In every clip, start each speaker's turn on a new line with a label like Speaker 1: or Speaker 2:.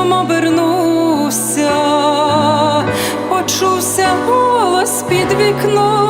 Speaker 1: сином обернувся, почувся голос під вікном.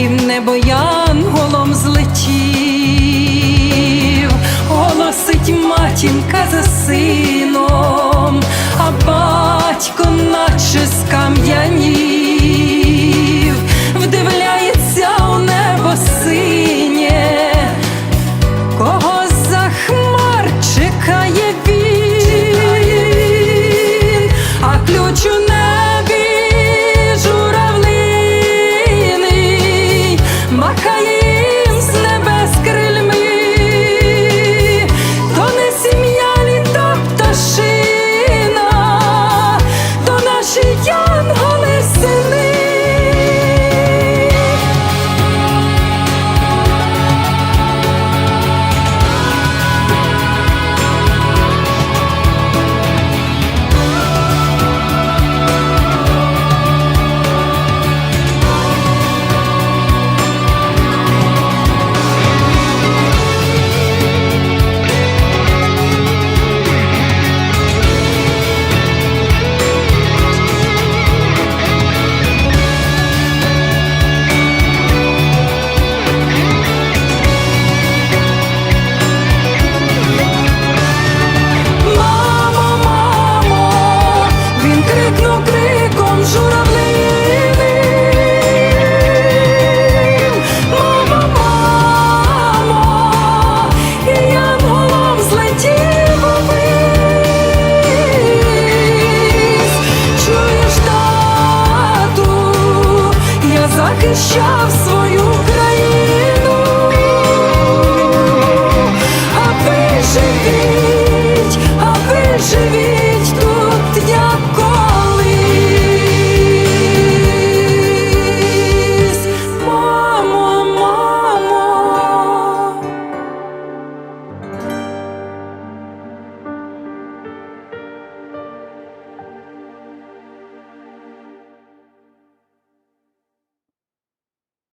Speaker 1: і в небо янголом злетів, голосить матінка за крикнув криком журавлиним. Мамо, і янголом злетів увись. Чуєш, тату, я захищав свою